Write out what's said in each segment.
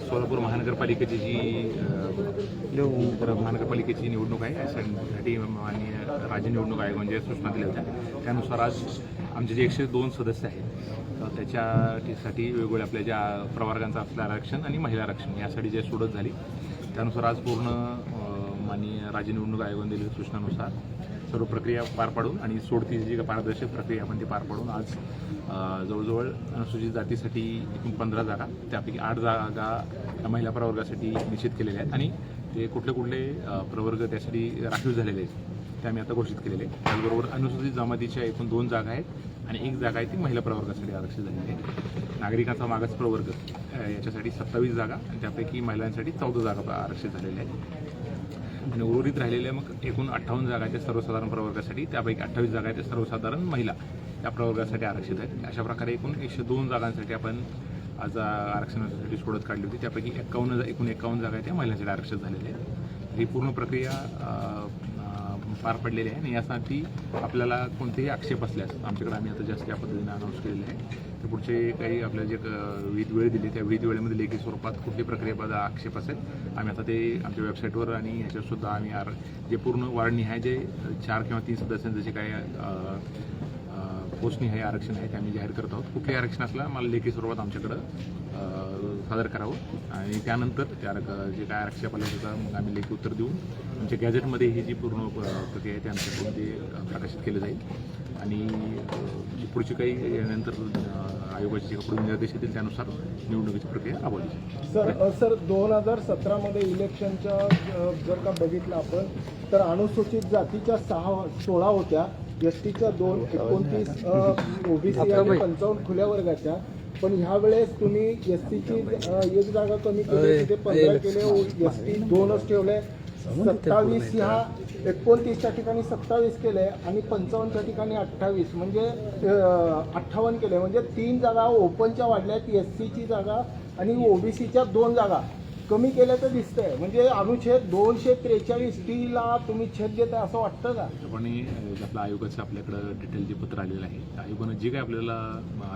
सोलापूर महानगरपालिकेची जी तर महानगरपालिकेची निवडणूक आहे यासाठी माननीय राज्य निवडणूक आयोगाने ज्या सूचना दिल्या होत्या. त्यानुसार आज आमचे जे एकशे दोन सदस्य आहेत त्याच्यासाठी वेगवेगळ्या आपल्या ज्या प्रवर्गांचं असलं आरक्षण आणि महिला आरक्षण यासाठी जे सोडत झाली त्यानुसार आज पूर्ण माननीय राज्य निवडणूक आयोगाने दिलेल्या सूचनानुसार सर्व प्रक्रिया पार पाडून आणि सोडतीची जी पारदर्शक प्रक्रिया आपण ती पार पाडून आज जवळजवळ अनुसूचित जातीसाठी एकूण पंधरा जागा त्यापैकी आठ जागा या महिला प्रवर्गासाठी निश्चित केलेल्या आहेत आणि ते कुठले कुठले प्रवर्ग त्यासाठी राखीव झालेले आहेत ते आम्ही आता घोषित केलेले आहेत. त्याचबरोबर अनुसूचित जमातीच्या एकूण दोन जागा आहेत आणि एक जागा आहे ती महिला प्रवर्गासाठी आरक्षित झालेली आहे. नागरिकांचा मागास प्रवर्ग याच्यासाठी सत्तावीस जागा आणि त्यापैकी महिलांसाठी चौदा जागा आरक्षित झालेल्या आहेत. आणि उर्वरित राहिलेल्या मग एकूण अठ्ठावन्न जागा आहेत त्या सर्वसाधारण प्रवर्गासाठी त्यापैकी अठ्ठावीस जागा आहेत सर्वसाधारण महिला या प्रवर्गासाठी आरक्षित आहेत. अशा प्रकारे एकूण एकशे दोन जागांसाठी आपण आज आरक्षणासाठी सोडत काढली होती. त्यापैकी एक्कावन्न एकूण एक्कावन्न जागा आहेत त्या महिलांसाठी आरक्षित झालेल्या आहेत. ही पूर्ण प्रक्रिया पार पडलेली आहे आणि यासाठी आपल्याला कोणतेही आक्षेप असल्यास आमच्याकडे आम्ही आता जास्त या पद्धतीने अनाऊन्स केलेले आहे. तर काही आपल्या जे विध वेळ दिली त्या विध वेळेमध्ये लेखी स्वरूपात कुठली प्रक्रियेबद्दल आक्षेप असेल आम्ही आता ते आमच्या वेबसाईटवर आणि ह्याच्यावर सुद्धा आम्ही आर जे पूर्ण वाढनिहाय जे चार किंवा तीन सदस्यांचं जे काही अ, हे आरक्षण आहे ते आम्ही जाहीर करत आहोत. कुठलंही आरक्षण असलं मला लेखी स्वरूपात आमच्याकडं सादर करावं. आणि त्यानंतर त्या जे काय आक्षेप आलं त्याचं मग आम्ही लेखी उत्तर देऊन आमच्या गॅझेटमध्ये ही जी पूर्ण प्रक्रिया आहे ते आमच्याकडून ते प्रकाशित केलं जाईल. आणि जी पुढची काही यानंतर आयोगाचे जे पुढील निर्देश येतील त्यानुसार निवडणुकीची प्रक्रिया राबवली जाईल. सर सर दोन हजार सतरामध्ये इलेक्शनच्या जर का बघितलं आपण तर अनुसूचित जातीच्या सहा सोळा होत्या. एस टीच्या दोन एकोणतीस ओबीसी आणि पंचावन्न खुल्या वर्गाच्या. पण ह्या वेळेस तुम्ही एस टीची एक जागा कमी केली तिथे पंधरा केले एस टी दोनच ठेवले. सत्तावीस ह्या एकोणतीसच्या ठिकाणी सत्तावीस केले आणि पंचावन्नच्या ठिकाणी अठ्ठावीस. म्हणजे अठ्ठावन्न केले. म्हणजे तीन जागा ओपनच्या वाढल्यात एस सीची जागा आणि ओबीसीच्या दोन जागा. कमी केल्या तर दिसतंय. म्हणजे अनुच्छेद दोनशे त्रेचाळीस टी ला तुम्ही छेद देताय असं वाटतं का? त्याप्रमाणे अ, आपलं आयोगाचं आपल्याकडं डिटेल जे पत्र आलेलं आहे त्या आयोगानं जे काही आपल्याला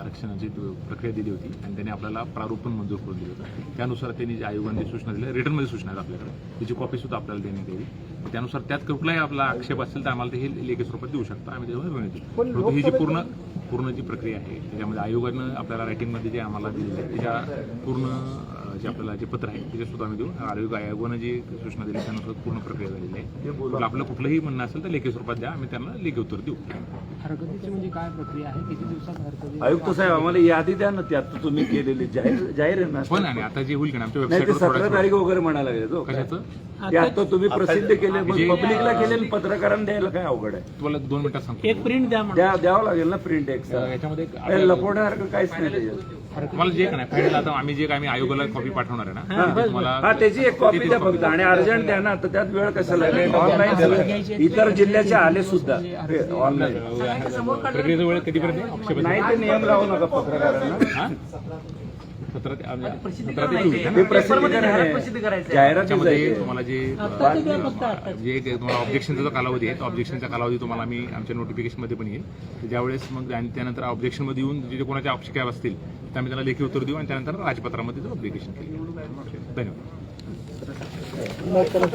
आरक्षणाची प्रक्रिया दिली होती आणि त्याने आपल्याला प्रारूप पण मंजूर करून दिलं होतं त्यानुसार त्यांनी जे आयोगाने सूचना दिल्या रिटर्नमध्ये सूचना आहेत आपल्याकडे. त्याची कॉपी सुद्धा आपल्याला देण्यात यावी. त्यानुसार त्यात कुठलाही आपला आक्षेप असेल तर आम्हाला ते हे लेखी स्वरूपात देऊ शकता. आम्ही त्याच्यावर निर्णय देऊ. पण परंतु ही जी पूर्ण पूर्ण जी प्रक्रिया आहे त्याच्यामध्ये आयोगानं आपल्याला रायटिंगमध्ये जे आम्हाला दिलेलं आहे त्याच्या पूर्ण जे आपल्याला जे पत्र आहे त्याचे सुद्धा आम्ही देऊ. आयोग आयोगानं जी सूचना दिली त्यानुसार पूर्ण प्रक्रिया झालेली आहे. तर आपलं कुठलंही म्हणणं असेल तर लेखी स्वरूपात द्या. आम्ही त्यांना लेखी उत्तर देऊ. हरकतीची म्हणजे काय प्रक्रिया आहे? किती दिवसात हरकती आयुक्त साहेब आम्हाला यादी द्या ना त्यात तुम्ही केलेली जाहीर जाहीर आहे ना? पण आणि आता जे होईल की आमच्या नाही ते वेबसाईटवर सतरा तारीख वगैरे म्हणायला लागले तो. कशाचं? ते आता तुम्ही प्रसिद्ध केले पब्लिकला केले आणि पत्रकारांना द्यायला काय अवघड आहे? तुम्हाला दोन मिनिटात सांगतो. एक प्रिंट द्या द्यावं लागेल ना प्रिंट एक याच्यामध्ये हे लपवण्यासारखं काहीच नाही त्याच्यात. तुम्हाला जे काय फायनल आता आम्ही जे काय आम्ही आयोगाला कॉपी पाठवणार आहे ना तुम्हाला हा त्याची एक कॉपी द्या फक्त. आणि अर्जंट द्या ना तर त्यात वेळ कशाला? ऑनलाईन इतर जिल्ह्याचे आले सुद्धा. ऑनलाईन प्रक्रियेचा वेळ कधीपर्यंत आहे? नाही ते नियम लावू नका पत्रकारांना. सतरा ते आम्ही- सतरा ते चोवीस आहे ना? ते प्रसिद्ध करायचं जाहिराती त्याच्यामध्ये जाईल. तुम्हाला जे जे ते तुम्हाला ऑब्जेक्शनचा जो कालावधी आहे तो ऑब्जेक्शनचा कालावधी तुम्हाला आम्ही आमच्या नोटिफिकेशनमध्ये पण येईल. तर ज्यावेळेस मग आणि त्यानंतर ऑब्जेक्शनमध्ये येऊन जे जे कोणाच्या आवश्यक असतील तर आम्ही त्यांना लेखी उत्तर देऊ आणि त्यानंतर राजपत्रामध्ये ते ऑब्लिकेशन केलं. धन्यवाद. मग परत-